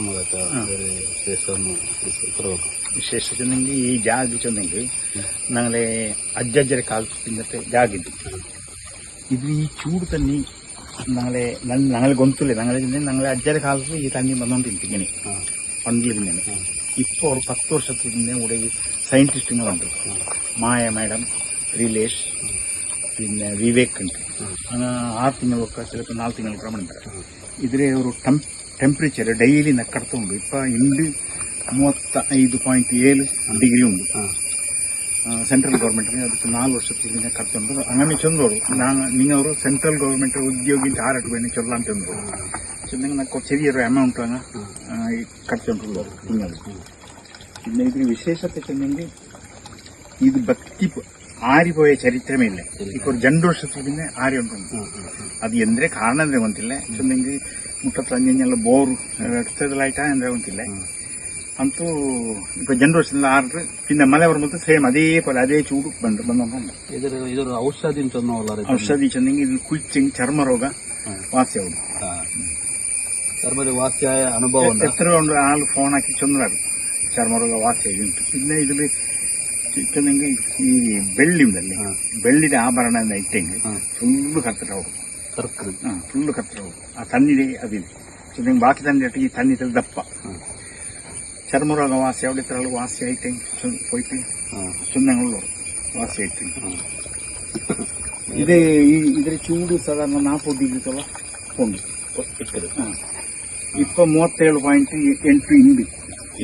ವಿಶೇಷ ಬೇರೆ ವಿಶೇಷವನ್ನು ತರಬೇಕು ವಿಶೇಷತೆ ನಂಗೆ ಈ ಜಾಗ ಚಂದಂಗೆ ನಾಳೆ ಅಜ್ಜಜ್ಜರ ಕಾಲದಿಂದ ಜಾಗ ಇದ್ದು ಇದು ಈ ಚೂಡು ತನ್ನಿ ನಾಳೆ ನನ್ನ ನಾಳೆ ಗೊಂತುಲೆ ನಾಳೆ ನಾಳೆ ಅಜ್ಜರ ಕಾಲದ ಈ ತಣ್ಣಿ ಬಂದೊಂದು ತಿಂತೀನಿ ಪಂಡ್ಲಿಂದೇನೆ ಇಪ್ಪ ಅವ್ರು ಪತ್ತು ವರ್ಷದಿಂದ ಉಡಗಿ ಸೈಂಟಿಸ್ಟ್ ಬಂದರು ಮಾಯ ಮೇಡಮ್ ರಿಲೇಶ್ പിന്നെ വിവേക് ഉണ്ട് ആ തിങ്കളൊക്കെ ചിലപ്പോൾ നാല് തിങ്കളൊക്കെ ഉണ്ടാകും ഇതിലെ ഒരു ಟಂಪ್ ಟೆಂಪ್ರೇಚರ್ ಡೈಲಿ ನಕ್ಕಡ್ತುಂಡು ಇಪ್ಪ ಇಂದು ಮೂವತ್ತ ಐದು ಪಾಯಿಂಟ್ ಏಳು ಡಿಗ್ರಿ ಉಂಟು ಹಾಂ ಸೆಂಟ್ರಲ್ ಗೌರ್ಮೆಂಟ್ ಅದಕ್ಕೆ ನಾಲ್ಕು ವರ್ಷದಿಂದ ಕರ್ತುಂಡು അങ്ങനെ ചൊന്നോളൂ ನಾನು നിങ്ങളൊരു സെൻട്രൽ ഗവൺമെന്റ് ഉദ്യോഗി ആരട്ട് വേണ്ടി ചൊല്ലാൻ ചെന്നോളൂ ചെന്നെങ്കിൽ നമുക്ക് ചെറിയൊരു എമൗണ്ട് ആണ് ഈ കടത്തുകൊണ്ടുള്ളൂ നിങ്ങൾ പിന്നെ ഇതിന് വിശേഷത്തെ ചെന്നെങ്കിൽ ഇത് ഭക്തി ആരിപ്പോയ ചരിത്രമില്ല ഇപ്പൊ ഒരു രണ്ട് വർഷത്തിൽ പിന്നെ ആരി ഉണ്ടുണ്ട് ಅದು ಎಂದ್ರೆ ಕಾರಣ ಅಂದ್ರೆ ಗೊತ್ತಿಲ್ಲ ಮುಟ್ಟತ್ತಂಜಿನೆಲ್ಲ ಬೋರು ಎಕ್ಸೈಸ್ ಲೈಟ ಅಂದರೆ ಉಂಟಿಲ್ಲ ಅಂತೂ ഇപ്പോൾ ജനറേഷനിൽ ആർഡർ പിന്നെ മല വരുമ്പോൾ സെയിം അതേപോലെ അതേ ചൂട് ബണ്ട് ബന്ധമുണ്ട് ഔഷധി ചെന്നെങ്കിൽ ഇതിൽ കുഴിച്ചെങ്കിൽ ചർമ്മരോഗ വാസ്യാവും ചർമ്മരോഗ അനുഭവം എത്ര ഉണ്ട് ആൾ ഫോണാക്കി ചെന്നതാണ് ചർമ്മരോഗ വാസ്യുണ്ട് പിന്നെ ഇതിൽ ചെന്നെങ്കിൽ ഈ വെള്ളി ഉണ്ടല്ലേ വെള്ളിയുടെ ആഭരണം നെറ്റെങ്കിൽ ഫുള്ള് കത്തിട്ടാവും ಕರ್ತರು ಫುಲ್ ಕರ್ತರು ಆ ತನ್ನಿದೆ ಅದಿದೆ ಸೊ ನಿಮ್ಗೆ ಬಾಕಿ ತಂದಿಟ್ಟು ಈ ತನ್ನಿದ್ರೆ ದಪ್ಪ. ಚರ್ಮರೋಗ ವಾಸಿ ಅವಳಿತರಳು ವಾಸಿ ಐತೆ. ಹೋಯ್ತು. ಸುಮ್ಮನೆ ವಾಸಿ ಐತೆ. ಇದೇ ಈ ಇದರ ಚೂಡು ಸಾಧಾರಣ ನಾಲ್ಕು ಡಿಗ್ರಿತಲ್ಲ ಒಂದು. ಇಟ್ಟರೆ ಹಾಂ ಇಪ್ಪ ಮೂವತ್ತೇಳು ಪಾಯಿಂಟ್ ಎಂಟು ಇಂಬಿ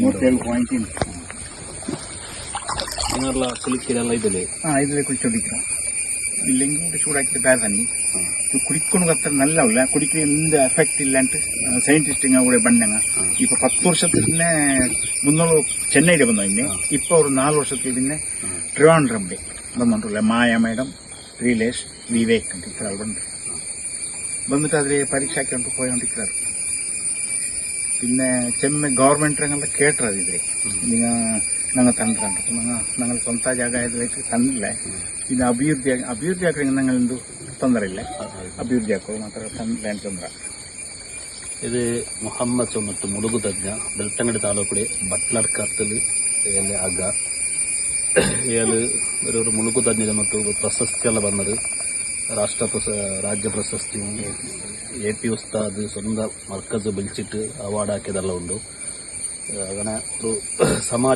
ಮೂವತ್ತೇಳು ಪಾಯಿಂಟ್ ಎಂಟು ಸುಲಿಕ್ಕಿಲ್ಲ ಇದರಲ್ಲಿ ಹಾಂ ಇದರಲ್ಲಿ ಕುಳಿಚೋಡಿಕ್ಕಿಲ್ಲ ಇಲ್ಲಂಗೆ ಶೂಟ್ ಆಗ್ತಿದ್ದ ಅದನ್ನಿ ಕುಡಿಕೊಂಡು ಹತ್ರ ನಲ್ಲವಲ್ಲ ಕುಡಿಕೆ ಇಂದ ಎಫೆಕ್ಟ್ ಇಲ್ಲ ಅಂತ ಸೈಂಟಿಸ್ಟಿಂಗ ಕೂಡ ಬಂದಂಗ ಇಪ್ಪ ಪತ್ತು ವರ್ಷತ್ತಿನ ಮುನ್ನೂರು ಚೆನ್ನೈಗೆ ಬಂದ ಇನ್ನೆ ಇಪ್ಪ ಅವರು ನಾಲ್ಕು ವರ್ಷത്തിൽ പിന്നെ ട്രിവാൻഡ്രംബി വന്നിട്ടുള്ള മായ മേഡം ശ്രീലേഷ് വിവേക് ഇത്ര വന്നിട്ട് വന്നിട്ട് അതിൽ പരീക്ഷയ്ക്ക് പോയോണ്ടിരിക്കുന്നത് പിന്നെ ചെമ്മ ഗവൺമെന്റ് രംഗത്തെ കേട്ടത് ഇതിലെ നിങ്ങൾ ഞങ്ങൾ തന്നിട്ടുണ്ട് അപ്പം ഞങ്ങൾ ഞങ്ങൾ സ്വന്തം ಜಾಗ ഇതിലേക്ക് തന്നില്ല ಇದು ಅಭಿವೃದ್ಧಿ ಅಭಿವೃದ್ಧಿ ಹಾಕಿದ್ರೆ ഞങ്ങൾ എന്തു ತೊಂದರೆ ಅಭಿವೃದ್ಧಿ ಹಾಕೋದು ಮಾತ್ರ ತಂದಿಲ್ಲ ಅಂತ ತೊಂದರೆ ಇದು ಮೊಹಮ್ಮದ್ ಸೊನ್ನತ್ತು ಮುಳುಗು ತಜ್ಞ ಬೆಳ್ತಂಗಡಿ ತಾಲೂಕುಡೆ ಬಟ್ಲರ್ ಕತ್ತಲು ಎಲ್ಲ ಹಗ್ಗ ಏಳು ഒരു ഒരു ಮುಳುಗು ತಜ್ಞದ ಮತ್ತು ಪ್ರಶಸ್ತಿ ರಾಷ್ಟ್ರ ಪ್ರಶ ರಾಜ್ಯ ಪ್ರಶಸ್ತಿ ಎ ಪಿ ಉಸ್ತಾದ್ ಸ್ವಂತ ಮರ್ಕಜ್ ಬಳಸಿಟ್ಟು ಅವಾರ್ಡ್ ಹಾಕಿದೆಲ್ಲ ಉಂಟು. ಅದನ್ನು ಸಮಾಜ